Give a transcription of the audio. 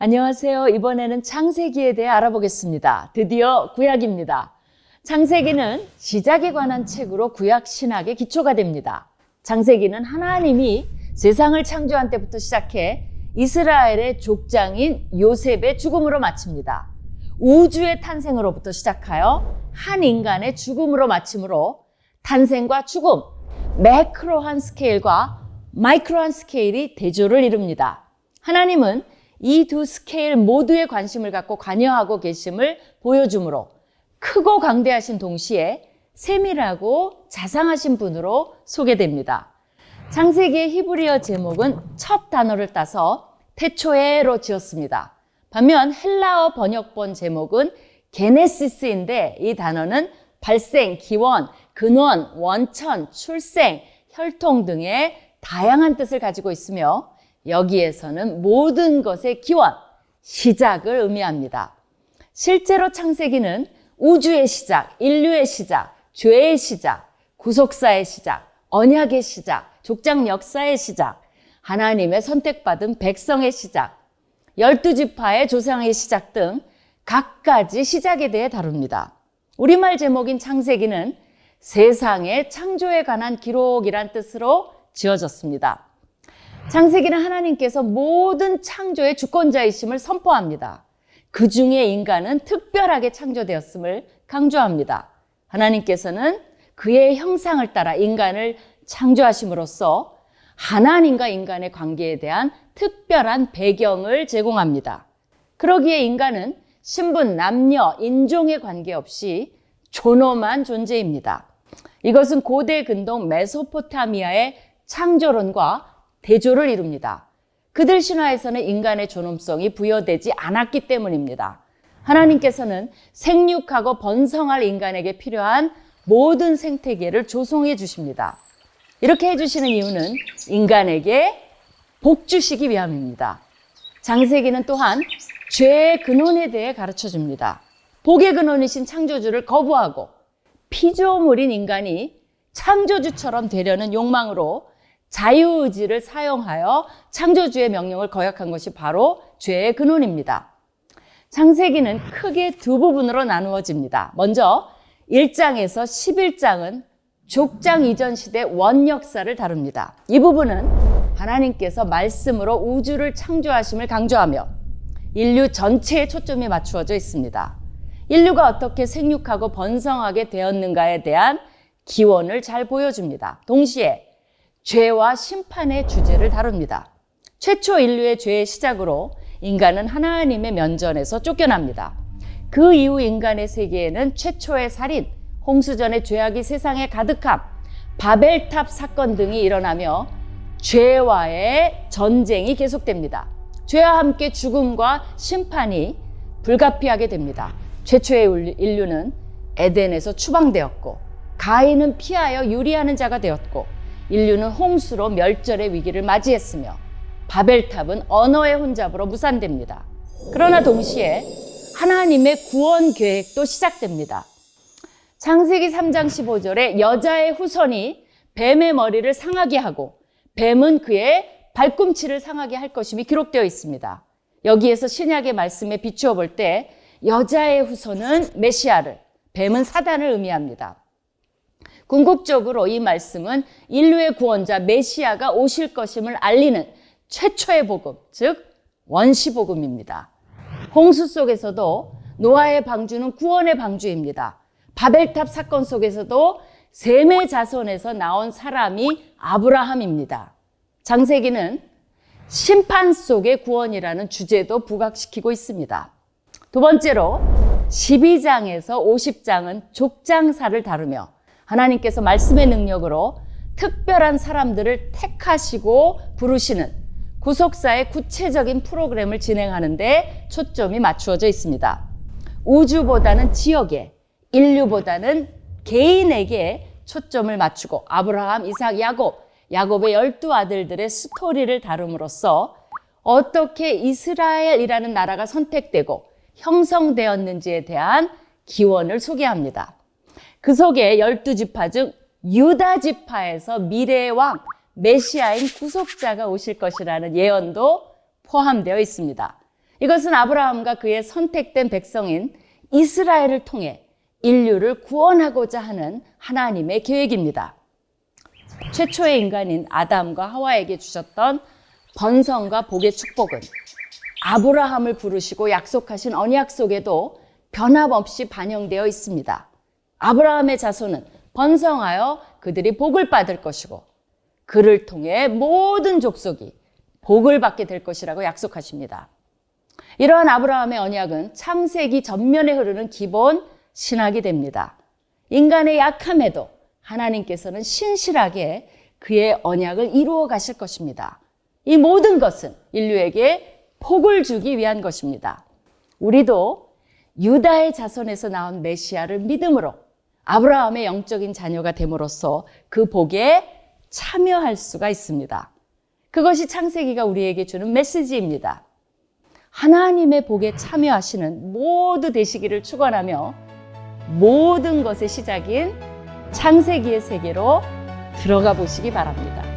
안녕하세요. 이번에는 창세기에 대해 알아보겠습니다. 드디어 구약입니다. 창세기는 시작에 관한 책으로 구약 신학의 기초가 됩니다. 창세기는 하나님이 세상을 창조한 때부터 시작해 이스라엘의 족장인 요셉의 죽음으로 마칩니다. 우주의 탄생으로부터 시작하여 한 인간의 죽음으로 마침으로 탄생과 죽음, 매크로한 스케일과 마이크로한 스케일이 대조를 이룹니다. 하나님은 이 두 스케일 모두에 관심을 갖고 관여하고 계심을 보여주므로 크고 강대하신 동시에 세밀하고 자상하신 분으로 소개됩니다. 창세기의 히브리어 제목은 첫 단어를 따서 태초에로 지었습니다. 반면 헬라어 번역본 제목은 게네시스인데 이 단어는 발생, 기원, 근원, 원천, 출생, 혈통 등의 다양한 뜻을 가지고 있으며 여기에서는 모든 것의 기원, 시작을 의미합니다. 실제로 창세기는 우주의 시작, 인류의 시작, 죄의 시작, 구속사의 시작, 언약의 시작, 족장 역사의 시작, 하나님의 선택받은 백성의 시작, 열두 지파의 조상의 시작 등 각가지 시작에 대해 다룹니다. 우리말 제목인 창세기는 세상의 창조에 관한 기록이란 뜻으로 지어졌습니다. 창세기는 하나님께서 모든 창조의 주권자이심을 선포합니다. 그 중에 인간은 특별하게 창조되었음을 강조합니다. 하나님께서는 그의 형상을 따라 인간을 창조하심으로써 하나님과 인간의 관계에 대한 특별한 배경을 제공합니다. 그러기에 인간은 신분, 남녀, 인종에 관계없이 존엄한 존재입니다. 이것은 고대 근동 메소포타미아의 창조론과 대조를 이룹니다. 그들 신화에서는 인간의 존엄성이 부여되지 않았기 때문입니다. 하나님께서는 생육하고 번성할 인간에게 필요한 모든 생태계를 조성해 주십니다. 이렇게 해주시는 이유는 인간에게 복 주시기 위함입니다. 장세기는 또한 죄의 근원에 대해 가르쳐 줍니다. 복의 근원이신 창조주를 거부하고 피조물인 인간이 창조주처럼 되려는 욕망으로 자유의지를 사용하여 창조주의 명령을 거역한 것이 바로 죄의 근원입니다. 창세기는 크게 두 부분으로 나누어집니다. 먼저 1장에서 11장은 족장 이전 시대 원역사를 다룹니다. 이 부분은 하나님께서 말씀으로 우주를 창조하심을 강조하며 인류 전체에 초점이 맞추어져 있습니다. 인류가 어떻게 생육하고 번성하게 되었는가에 대한 기원을 잘 보여줍니다. 동시에 죄와 심판의 주제를 다룹니다. 최초 인류의 죄의 시작으로 인간은 하나님의 면전에서 쫓겨납니다. 그 이후 인간의 세계에는 최초의 살인, 홍수전의 죄악이 세상에 가득함, 바벨탑 사건 등이 일어나며 죄와의 전쟁이 계속됩니다. 죄와 함께 죽음과 심판이 불가피하게 됩니다. 최초의 인류는 에덴에서 추방되었고, 가인은 피하여 유리하는 자가 되었고, 인류는 홍수로 멸절의 위기를 맞이했으며, 바벨탑은 언어의 혼잡으로 무산됩니다. 그러나 동시에 하나님의 구원 계획도 시작됩니다. 창세기 3장 15절에 여자의 후손이 뱀의 머리를 상하게 하고 뱀은 그의 발꿈치를 상하게 할 것임이 기록되어 있습니다. 여기에서 신약의 말씀에 비추어 볼 때 여자의 후손은 메시아를, 뱀은 사단을 의미합니다. 궁극적으로 이 말씀은 인류의 구원자 메시아가 오실 것임을 알리는 최초의 복음, 즉 원시 복음입니다. 홍수 속에서도 노아의 방주는 구원의 방주입니다. 바벨탑 사건 속에서도 셈의 자손에서 나온 사람이 아브라함입니다. 장세기는 심판 속의 구원이라는 주제도 부각시키고 있습니다. 두 번째로 12장에서 50장은 족장사를 다루며 하나님께서 말씀의 능력으로 특별한 사람들을 택하시고 부르시는 구속사의 구체적인 프로그램을 진행하는데 초점이 맞추어져 있습니다. 우주보다는 지역에, 인류보다는 개인에게 초점을 맞추고 아브라함, 이삭, 야곱, 야곱의 열두 아들들의 스토리를 다룸으로써 어떻게 이스라엘이라는 나라가 선택되고 형성되었는지에 대한 기원을 소개합니다. 그 속에 열두 지파 중 유다 지파에서 미래의 왕 메시아인 구속자가 오실 것이라는 예언도 포함되어 있습니다. 이것은 아브라함과 그의 선택된 백성인 이스라엘을 통해 인류를 구원하고자 하는 하나님의 계획입니다. 최초의 인간인 아담과 하와에게 주셨던 번성과 복의 축복은 아브라함을 부르시고 약속하신 언약 속에도 변함없이 반영되어 있습니다. 아브라함의 자손은 번성하여 그들이 복을 받을 것이고 그를 통해 모든 족속이 복을 받게 될 것이라고 약속하십니다. 이러한 아브라함의 언약은 창세기 전면에 흐르는 기본 신학이 됩니다. 인간의 약함에도 하나님께서는 신실하게 그의 언약을 이루어 가실 것입니다. 이 모든 것은 인류에게 복을 주기 위한 것입니다. 우리도 유다의 자손에서 나온 메시아를 믿음으로 아브라함의 영적인 자녀가 됨으로써 그 복에 참여할 수가 있습니다. 그것이 창세기가 우리에게 주는 메시지입니다. 하나님의 복에 참여하시는 모두 되시기를 축원하며 모든 것의 시작인 창세기의 세계로 들어가 보시기 바랍니다.